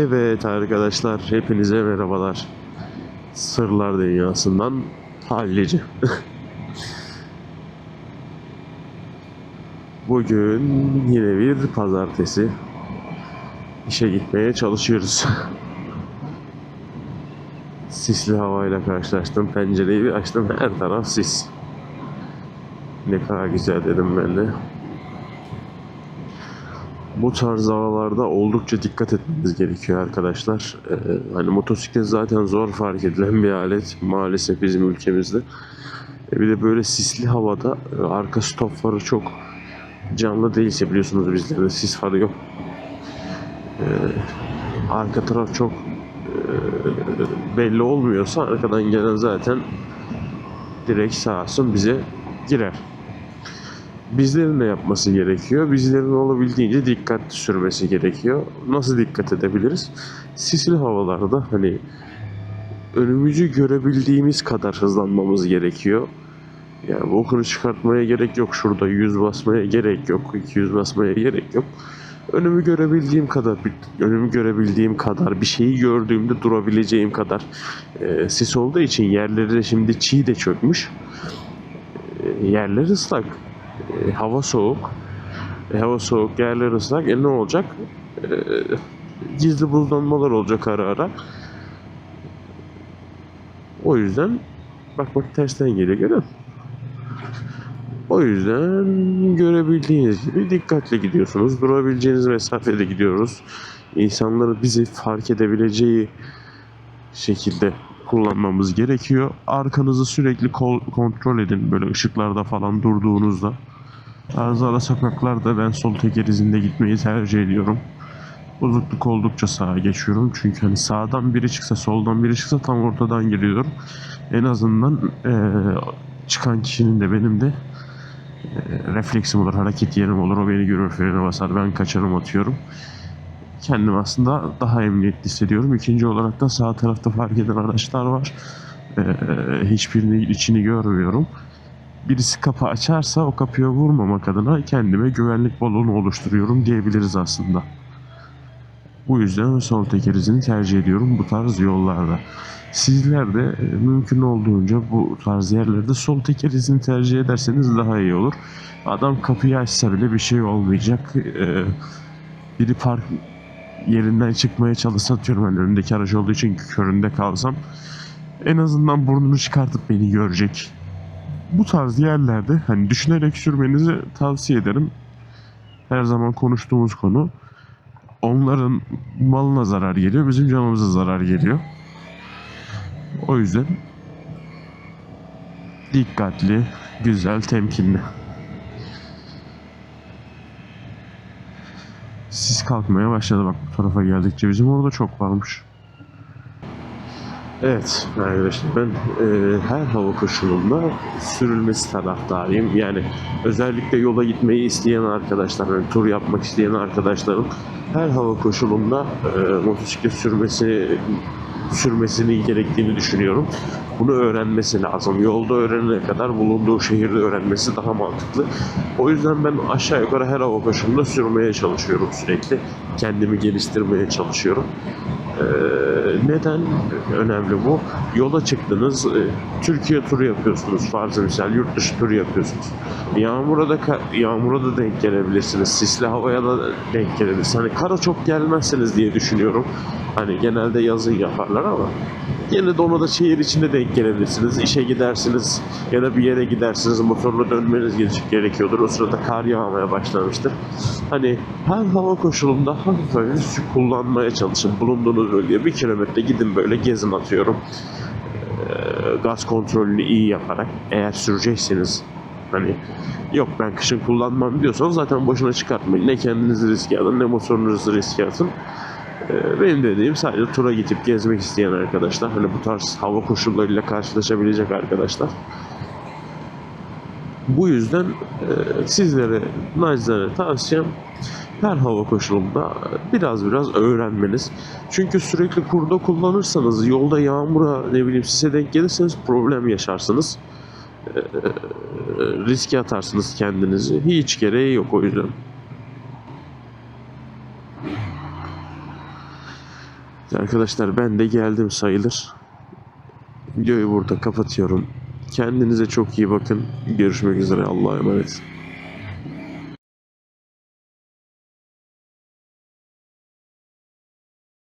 Evet arkadaşlar hepinize merhabalar. Sırlar Dünyası'ndan hallice. Bugün yine bir pazartesi. İşe gitmeye çalışıyoruz. Sisli havayla karşılaştım. Pencereyi bir açtım. Her taraf sis. Ne kadar güzel dedim ben de. Bu tarz havalarda oldukça dikkat etmeniz gerekiyor arkadaşlar. Ee, hani motosiklet zaten zor fark edilen bir alet maalesef bizim ülkemizde. E bir de böyle sisli havada e, arka stop farı çok canlı değilse biliyorsunuz bizlerde sis farı yok. Ee, arka taraf çok e, belli olmuyorsa arkadan gelen zaten direkt sağ olsun bize girer bizlerin ne yapması gerekiyor? Bizlerin olabildiğince dikkatli sürmesi gerekiyor. Nasıl dikkat edebiliriz? Sisli havalarda hani önümüzü görebildiğimiz kadar hızlanmamız gerekiyor. Yani okunu çıkartmaya gerek yok. Şurada 100 basmaya gerek yok. 200 basmaya gerek yok. Önümü görebildiğim kadar, önümü görebildiğim kadar, bir şeyi gördüğümde durabileceğim kadar e, sis olduğu için yerleri de şimdi çiğ de çökmüş. E, yerler ıslak. E, hava soğuk. E, hava soğuk, yerler ıslak. E ne olacak? E, gizli buzlanmalar olacak ara ara. O yüzden bak bak tersten geliyor görüyor? O yüzden görebildiğiniz gibi dikkatli gidiyorsunuz. Durabileceğiniz mesafede gidiyoruz. İnsanların bizi fark edebileceği şekilde kullanmamız gerekiyor. Arkanızı sürekli kol- kontrol edin böyle ışıklarda falan durduğunuzda. Bazı sokaklarda ben sol teker izinde gitmeyi tercih ediyorum. Bozukluk oldukça sağa geçiyorum. Çünkü hani sağdan biri çıksa soldan biri çıksa tam ortadan giriyorum. En azından eee, çıkan kişinin de benim de eee, refleksim olur, hareket yerim olur. O beni görür, frene basar. Ben kaçarım atıyorum. Kendimi aslında daha emniyetli hissediyorum. İkinci olarak da sağ tarafta fark eden araçlar var. Eee hiçbirinin içini görmüyorum birisi kapı açarsa o kapıya vurmamak adına kendime güvenlik balonu oluşturuyorum diyebiliriz aslında. Bu yüzden sol teker izini tercih ediyorum bu tarz yollarda. Sizler de e, mümkün olduğunca bu tarz yerlerde sol teker izini tercih ederseniz daha iyi olur. Adam kapıyı açsa bile bir şey olmayacak. Ee, biri park yerinden çıkmaya çalışsa atıyorum hani önündeki araç olduğu için köründe kalsam en azından burnunu çıkartıp beni görecek bu tarz yerlerde hani düşünerek sürmenizi tavsiye ederim. Her zaman konuştuğumuz konu onların malına zarar geliyor, bizim canımıza zarar geliyor. O yüzden dikkatli, güzel, temkinli. Sis kalkmaya başladı bak bu tarafa geldikçe bizim orada çok varmış. Evet arkadaşlar ben e, her hava koşulunda sürülmesi taraftarıyım. Yani özellikle yola gitmeyi isteyen arkadaşlar, yani tur yapmak isteyen arkadaşlarım her hava koşulunda e, motosiklet sürmesi sürmesini gerektiğini düşünüyorum. Bunu öğrenmesi lazım. Yolda öğrenene kadar bulunduğu şehirde öğrenmesi daha mantıklı. O yüzden ben aşağı yukarı her hava koşulunda sürmeye çalışıyorum sürekli. Kendimi geliştirmeye çalışıyorum. Ee, neden önemli bu? Yola çıktınız, e, Türkiye turu yapıyorsunuz farzı misal, yurt dışı turu yapıyorsunuz. Yağmura da yağmura da denk gelebilirsiniz, sisli havaya da denk gelebilirsiniz. Hani kara çok gelmezsiniz diye düşünüyorum. Hani genelde yazın yaparlar ama Yine de ona da şehir içinde denk gelebilirsiniz. İşe gidersiniz ya da bir yere gidersiniz motorla dönmeniz gerek- gerekiyordur. O sırada kar yağmaya başlamıştır. Hani her hava koşulunda hafif hafif kullanmaya çalışın. Bulunduğunuz bölgeye bir kilometre gidin böyle gezin atıyorum. Ee, gaz kontrolünü iyi yaparak eğer sürecekseniz hani yok ben kışın kullanmam diyorsanız zaten boşuna çıkartmayın. Ne kendinizi riske alın ne motorunuzu riske atın. Ee, Benim dediğim sadece tura gidip gezmek isteyen arkadaşlar. Hani bu tarz hava koşullarıyla karşılaşabilecek arkadaşlar. Bu yüzden e, sizlere nacizane tavsiyem her hava koşulunda biraz biraz öğrenmeniz. Çünkü sürekli kurda kullanırsanız yolda yağmura ne bileyim size denk gelirseniz problem yaşarsınız. E, riske atarsınız kendinizi. Hiç gereği yok o yüzden. Arkadaşlar ben de geldim sayılır. Videoyu burada kapatıyorum. Kendinize çok iyi bakın. Görüşmek üzere. Allah'a emanet.